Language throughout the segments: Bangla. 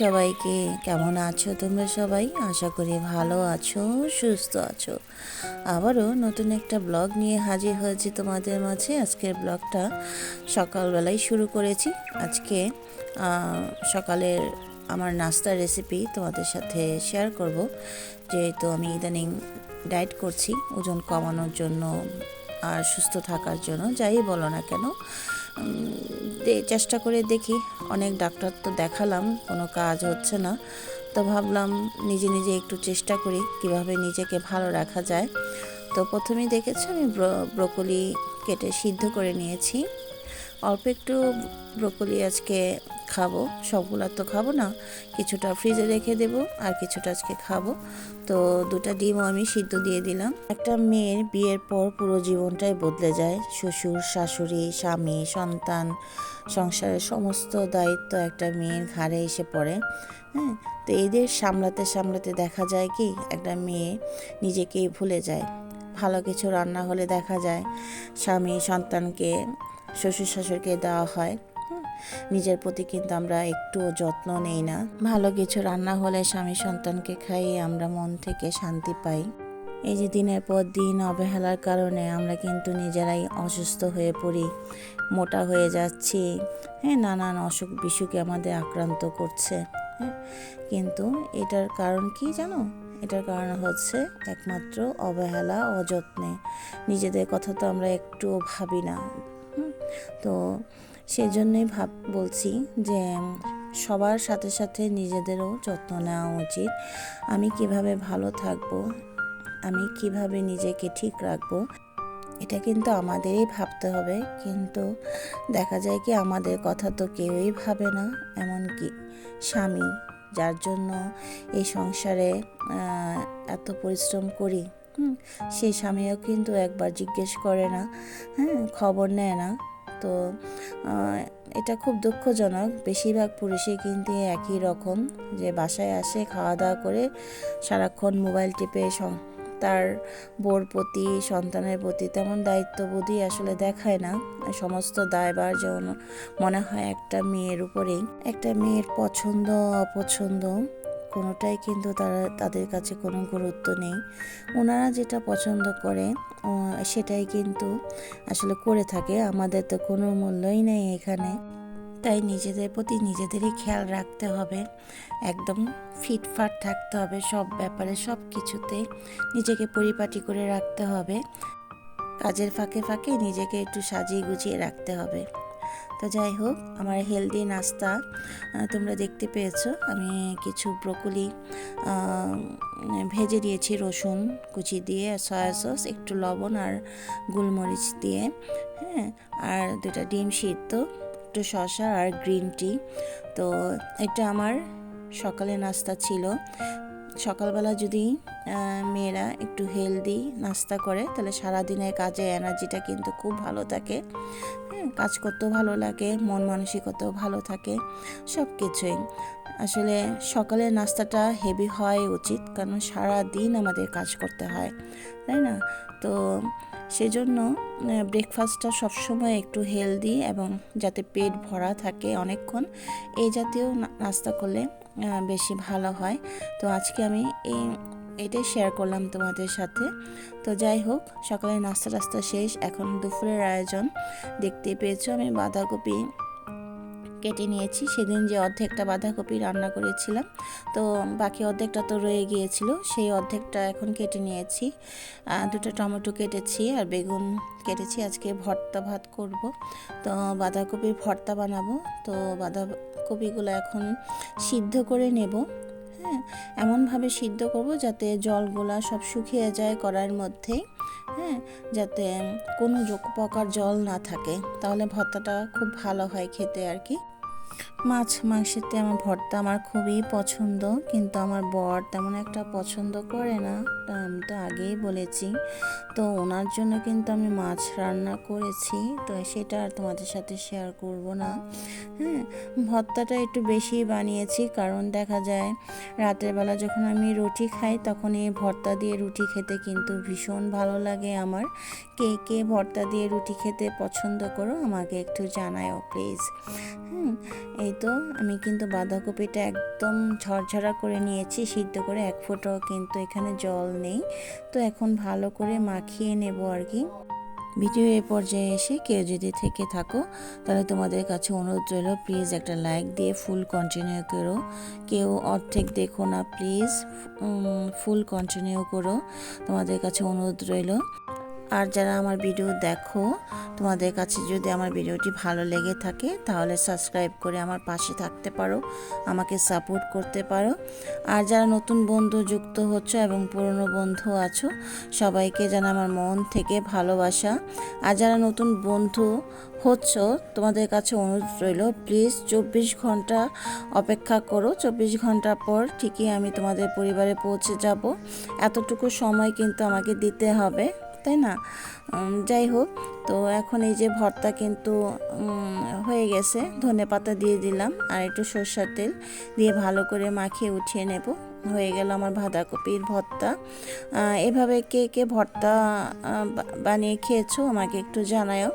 সবাইকে। কেমন আছো তোমরা সবাই? আশা করি ভালো আছো, সুস্থ আছো। আবারও নতুন একটা ব্লগ নিয়ে হাজির হয়েছি তোমাদের মাঝে। আজকের ব্লগটা সকালবেলায় শুরু করেছি। আজকে সকালের আমার নাস্তার রেসিপি তোমাদের সাথে শেয়ার করব। যেহেতু আমি ইদানিং ডায়েট করছি, ওজন কমানোর জন্য আর সুস্থ থাকার জন্য, যাই বলো না কেন। চেষ্টা করে দেখি। অনেক ডাক্তার তো দেখালাম, কোনো কাজ হচ্ছে না। তো ভাবলাম নিজে নিজে একটু চেষ্টা করি কীভাবে নিজেকে ভালো রাখা যায়। তো প্রথমেই দেখেছি আমি ব্রকলি ব্রোকলি কেটে সিদ্ধ করে নিয়েছি। অল্প একটু ব্রোকলি আজকে খাব, সবগুলো তো খাব না, কিছুটা ফ্রিজে রেখে দেবো আর কিছুটা আজকে খাব। তো দুটা ডিমও আমি সিদ্ধ দিয়ে দিলাম। একটা মেয়ের বিয়ের পর পুরো জীবনটাই বদলে যায়। শ্বশুর, শাশুড়ি, স্বামী, সন্তান, সংসারের সমস্ত দায়িত্ব একটা মেয়ের ঘাড়ে এসে পড়ে। হ্যাঁ তো এদের সামলাতে সামলাতে দেখা যায় কি, একটা মেয়ে নিজেকেই ভুলে যায়। ভালো কিছু রান্না হলে দেখা যায়, স্বামী সন্তানকে, শ্বশুর শাশুড়িকে দেওয়া হয়। নিজের প্রতি কিন্তু আমরা একটুও যত্ন নেই না। ভালো কিছু রান্না হলে স্বামী সন্তানকে খাইয়ে আমরা মন থেকে শান্তি পাই। এই যে দিনের পর দিন অবহেলার কারণে আমরা কিন্তু নিজেরাই অসুস্থ হয়ে পড়ি, মোটা হয়ে যাচ্ছি হ্যাঁ নানান অসুখ বিসুখে আমাদের আক্রান্ত করছে হ্যাঁ। কিন্তু এটার কারণ কি জানো? এটার কারণ হচ্ছে একমাত্র অবহেলা, অযত্নে। নিজেদের কথা তো আমরা একটুও ভাবি না তো সেজন্যই ভাব, বলছি যে সবার সাথে সাথে নিজেদেরও যত্ন নেওয়া উচিত। আমি কীভাবে ভালো থাকব? আমি কীভাবে নিজেকে ঠিক রাখব? এটা কিন্তু আমাদেরই ভাবতে হবে। কিন্তু দেখা যায় কি, আমাদের কথা তো কেউই ভাবে না। এমনকি স্বামী, যার জন্য এই সংসারে এত পরিশ্রম করি সেই স্বামীও কিন্তু একবার জিজ্ঞেস করে না হ্যাঁ খবর নেয় না। তো এটা খুব দুঃখজনক। বেশিরভাগ পুরুষই কিন্তু একই রকম, যে বাসায় আসে খাওয়া দাওয়া করে সারাক্ষণ মোবাইল টিপে তার বোর প্রতি, সন্তানের প্রতি তেমন দায়িত্ববোধই আসলে দেখায় না। সমস্ত দায়বার যেমন মনে হয় একটা মেয়ের উপরেই। একটা মেয়ের পছন্দ অপছন্দ কোনোটাই কিন্তু তারা, তাদের কাছে কোনো গুরুত্ব নেই। ওনারা যেটা পছন্দ করে সেটাই কিন্তু আসলে করে থাকে। আমাদের তো কোনো মূল্যই নেই এখানে। তাই নিজেদের প্রতি নিজেদেরই খেয়াল রাখতে হবে। একদম ফিটফাট থাকতে হবে সব ব্যাপারে, সব কিছুতে নিজেকে পরিপাটি করে রাখতে হবে। কাজের ফাঁকে ফাঁকে নিজেকে একটু সাজিয়ে গুছিয়ে রাখতে হবে। তো যাই হোক, আমার হেলদি নাস্তা তোমরা দেখতে পেয়েছ। আমি কিছু ব্রোকলি ভেজে দিয়েছি, রসুন কুচি দিয়ে সয়া সস একটু লবণ আর গোলমরিচ দিয়ে হ্যাঁ? আর দুটা ডিম সিদ্ধ, একটু শসা আর গ্রিন টি তো এটা আমার সকালে নাস্তা ছিল। সকালবেলা যদি মেয়েরা একটু হেলদি নাস্তা করে, তাহলে সারাদিনের কাজে এনার্জিটা কিন্তু খুব ভালো থাকে। হ্যাঁ কাজ করতেও ভালো লাগে, মন মানসিকতাও ভালো থাকে সব কিছুই আসলে সকালের নাস্তাটা হেভি হওয়াই উচিত, কারণ সারা দিন আমাদের কাজ করতে হয়, তাই না? তো সেজন্য ব্রেকফাস্টটা সবসময় একটু হেলদি এবং যাতে পেট ভরা থাকে অনেকক্ষণ, এই জাতীয় নাস্তা করলে বেশি ভালো হয়। তো আজকে আমি এই, এটাই শেয়ার করলাম তোমাদের সাথে। তো যাই হোক সকালে নাস্তা টাস্তা শেষ। এখন দুপুরের আয়োজন। দেখতে পেয়েছ, আমি বাঁধাকপি কেটে নিয়েছি। সেদিন যে অর্ধেকটা বাঁধাকপি রান্না করেছিলাম, তো বাকি অর্ধেকটা তো রয়ে গিয়েছিল। সেই অর্ধেকটা এখন কেটে নিয়েছি। দুটো টমেটো কেটেছি আর বেগুন কেটেছি। আজকে ভর্তা ভাত করব। তো বাঁধাকপির ভর্তা বানাবো। তো বাঁধাকপিগুলো এখন সিদ্ধ করে নেব হ্যাঁ? এমনভাবে সিদ্ধ করব যাতে জলগুলা সব শুকিয়ে যায় কড়াইয়ের মধ্যেই হ্যাঁ? যাতে কোনো পোকার জল না থাকে, তাহলে ভর্তাটা খুব ভালো হয় খেতে আর কি। মাছ, মাংসেতে আমার ভর্তা আমার খুবই পছন্দ, কিন্তু আমার বর তেমন একটা পছন্দ করে না আমি তো আগেই বলেছি। তো ওনার জন্য কিন্তু আমি মাছ রান্না করেছি, তো সেটা আর তোমাদের সাথে শেয়ার করব না। হ্যাঁ ভর্তাটা একটু বেশি বানিয়েছি, কারণ দেখা যায় রাতের বেলা যখন আমি রুটি খাই, তখন এই ভর্তা দিয়ে রুটি খেতে কিন্তু ভীষণ ভালো লাগে আমার। কে কে ভর্তা দিয়ে রুটি খেতে পছন্দ করো, আমাকে একটু জানাও প্লিজ হুম এই তো, আমি কিন্তু বাঁধাকপিটা একদম ঝরঝরা করে নিয়েছি, সিদ্ধ করে এক ফোঁটাও কিন্তু এখানে জল নেই। তো এখন ভালো করে মাখিয়ে নেব আর কি। ভিডিও এ পর্যায়ে এসে কেউ যদি থেকে থাকো, তাহলে তোমাদের কাছে অনুরোধ রইল, প্লিজ একটা লাইক দিয়ে ফুল কন্টিনিউ করো। কেউ অর্ধেক দেখো না, প্লিজ ফুল কন্টিনিউ করো। তোমাদের কাছে অনুরোধ রইল। আর যারা আমার ভিডিও দেখো, তোমাদের কাছে যদি আমার ভিডিওটি ভালো লেগে থাকে, তাহলে সাবস্ক্রাইব করে আমার পাশে থাকতে পারো, আমাকে সাপোর্ট করতে পারো। আর যারা নতুন বন্ধু যুক্ত হচ্ছ এবং পুরনো বন্ধু আছো, সবাইকে যেন আমার মন থেকে ভালোবাসা। আর যারা নতুন বন্ধু হচ্ছ, তোমাদের কাছে অনুরোধ রইল প্লিজ চব্বিশ ঘণ্টা অপেক্ষা করো। চব্বিশ ঘণ্টা পর ঠিকই আমি তোমাদের পরিবারে পৌঁছে যাব। এতটুকু সময় কিন্তু আমাকে দিতে হবে। তাই না? যাই হোক, তো এখন এই যে ভর্তা কিন্তু হয়ে গেছে। ধনে পাতা দিয়ে দিলাম আর একটু সর্ষার তেল দিয়ে ভালো করে মাখিয়ে উঠিয়ে নেব। হয়ে গেল আমার বাঁধাকপির ভর্তা। এভাবে কে কে ভর্তা বানিয়ে খেয়েছো আমাকে একটু জানাও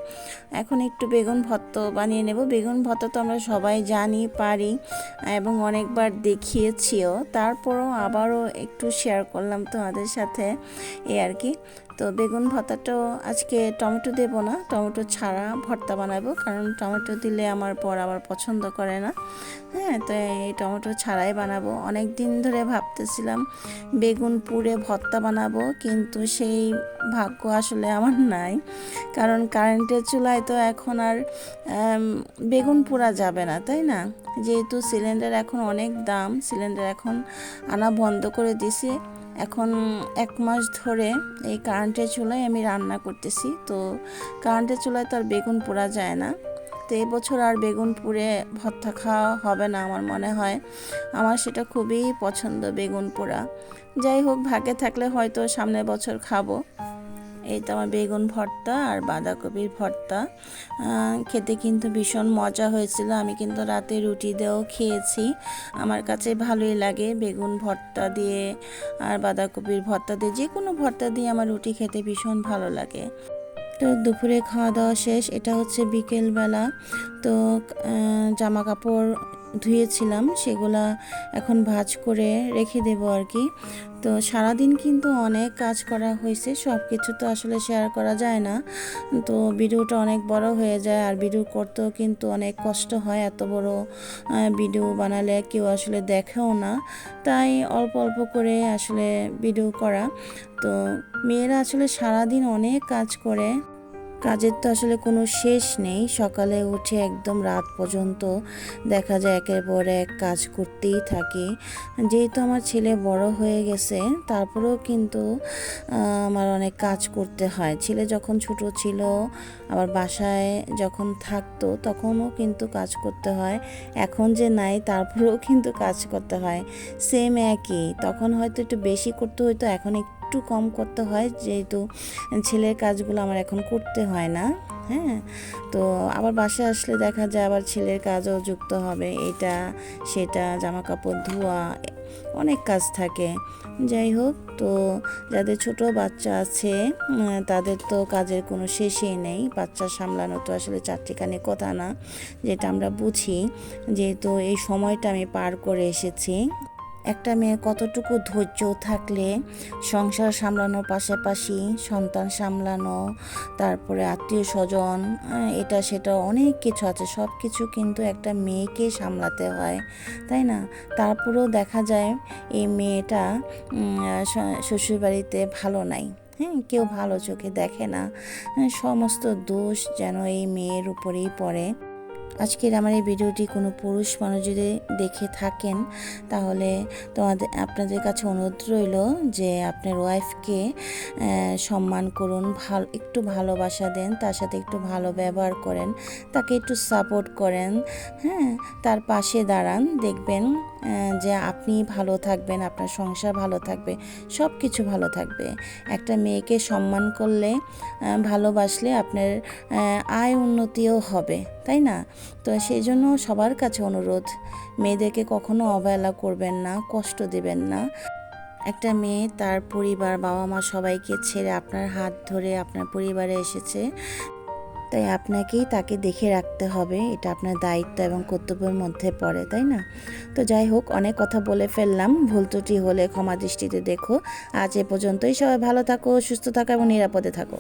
এখন একটু বেগুন ভর্তা বানিয়ে নেব। বেগুন ভর্তা তো আমরা সবাই জানি, পারি, এবং অনেকবার দেখিয়েছিও। তারপরও আবারও একটু শেয়ার করলাম তোমাদের সাথে, এ আর কি। তো বেগুন ভর্তাটাও আজকে টমেটো দেব না, টমেটো ছাড়া ভর্তা বানাবো, কারণ টমেটো দিলে আমার পর আবার পছন্দ করে না। হ্যাঁ তো এই টমেটো ছাড়াই বানাবো। অনেক দিন ধরে ভাবতেছিলাম বেগুন পুড়ে ভর্তা বানাবো, কিন্তু সেই ভাগ্য আসলে আমার নাই। কারণ কারেন্টের চুলায় তো এখন আর বেগুন পোড়া যাবে না, তাই না? যেহেতু সিলিন্ডার এখন অনেক দাম, সিলিন্ডার এখন আনা বন্ধ করে দিছি এখন এক মাস ধরে এই কারেন্টের চুলায় আমি রান্না করতেছি। তো কারেন্টের চুলায় তো আর বেগুন পোড়া যায় না। তো এবছর আর বেগুন পুড়ে ভর্তা খাওয়া হবে না আমার মনে হয়। আমার সেটা খুবই পছন্দ বেগুন পোড়া। যাই হোক, ভাগে থাকলে হয়তো সামনের বছর খাব। এই তো আমার বেগুন ভর্তা আর বাঁধাকপির ভর্তা। খেতে কিন্তু ভীষণ মজা হয়েছিল। আমি কিন্তু রাতে রুটি দিয়েও খেয়েছি। আমার কাছে ভালোই লাগে বেগুন ভর্তা দিয়ে আর বাঁধাকপির ভর্তা দিয়ে। যে কোনো ভর্তা দিয়ে আমার রুটি খেতে ভীষণ ভালো লাগে। তো দুপুরে খাওয়া দাওয়া শেষ। এটা হচ্ছে বিকেলবেলা। তো জামা কাপড় ধুয়েছিলাম, সেগুলা এখন ভাঁজ করে রেখে দেবো আর কি। তো সারাদিন কিন্তু অনেক কাজ করা হয়েছে সব কিছু তো আসলে শেয়ার করা যায় না। তো ভিডিওটা অনেক বড় হয়ে যায়, আর ভিডিও করতেও কিন্তু অনেক কষ্ট হয়, এত বড় ভিডিও বানালে কেউ আসলে দেখেও না। তাই অল্প অল্প করে আসলে ভিডিও করা। তো মেয়েরা আসলে সারাদিন অনেক কাজ করে। কাজের তো আসলে কোনো শেষ নেই। সকালে উঠে একদম রাত পর্যন্ত দেখা যায় একের পর এক কাজ করতেই থাকি। যেহেতু আমার ছেলে বড় হয়ে গেছে, তারপরেও কিন্তু আমার অনেক কাজ করতে হয়। ছেলে যখন ছোট ছিল, আবার বাসায় যখন থাকতো, তখনও কিন্তু কাজ করতে হয়। এখন যে নাই, তারপরেও কিন্তু কাজ করতে হয়। সেম একই। তখন হয়তো একটু বেশি করতে হইতো, এখন একটু কম করতে হয়, যেহেতু ছেলের কাজগুলো আমার এখন করতে হয় না হ্যাঁ? তো আবার বাসায় আসলে দেখা যায় আবার ছেলের কাজও যুক্ত হবে, এটা, সেটা জামা কাপড় ধোয়া, অনেক কাজ থাকে। যাই হোক, তো যাদের ছোট বাচ্চা আছে তাদের তো কাজের কোনো শেষই নেই, বাচ্চা সামলানো তো আসলে চারটিখানি কথা না, যেটা আমরা বুঝি, যেহেতু এই সময়টা আমি পার করে এসেছি। একটা মেয়ে কতটুকু ধৈর্য থাকলে সংসার সামলানোর পাশাপাশি সন্তান সামলানো তারপরে আত্মীয় স্বজন এটা সেটা অনেক কিছু আছে। সব কিছু কিন্তু একটা মেয়েকে সামলাতে হয় তাই না? তারপরেও দেখা যায় এই মেয়েটা শ্বশুরবাড়িতে ভালো নাই। হ্যাঁ কেউ ভালো চোখে দেখে না। হ্যাঁ, সমস্ত দোষ যেন এই মেয়ের উপরেই পড়ে। আজকের আমার এই ভিডিওটি কোনো পুরুষ মানুষ যদি দেখে থাকেন, তাহলে তোমাদের, আপনাদের কাছে অনুরোধ রইল যে আপনার ওয়াইফকে সম্মান করুন, ভালো, একটু ভালোবাসা দেন, তার সাথে একটু ভালো ব্যবহার করেন, তাকে একটু সাপোর্ট করেন হ্যাঁ তার পাশে দাঁড়ান, দেখবেন যে আপনি ভালো থাকবেন, আপনার সংসার ভালো থাকবে সব কিছু ভালো থাকবে। একটা মেয়েকে সম্মান করলে ভালোবাসলে আপনার আয় উন্নতিও হবে, তাই না? তো সেই জন্য সবার কাছে অনুরোধ, মেয়েদেরকে কখনো অবহেলা করবেন না, কষ্ট দেবেন না। একটা মেয়ে তার পরিবার বাবা মা সবাইকে ছেড়ে আপনার হাত ধরে আপনার পরিবারে এসেছে। তাই আপনাকেই তাকে দেখে রাখতে হবে। এটা আপনার দায়িত্ব এবং কর্তব্যের মধ্যে পড়ে, তাই না? তো যাই হোক, অনেক কথা বলে ফেললাম। ভুল ত্রুটি হলে ক্ষমা দৃষ্টিতে দেখো। আজ এ পর্যন্তই। সবাই ভালো থাকো, সুস্থ থাকো এবং নিরাপদে থাকো।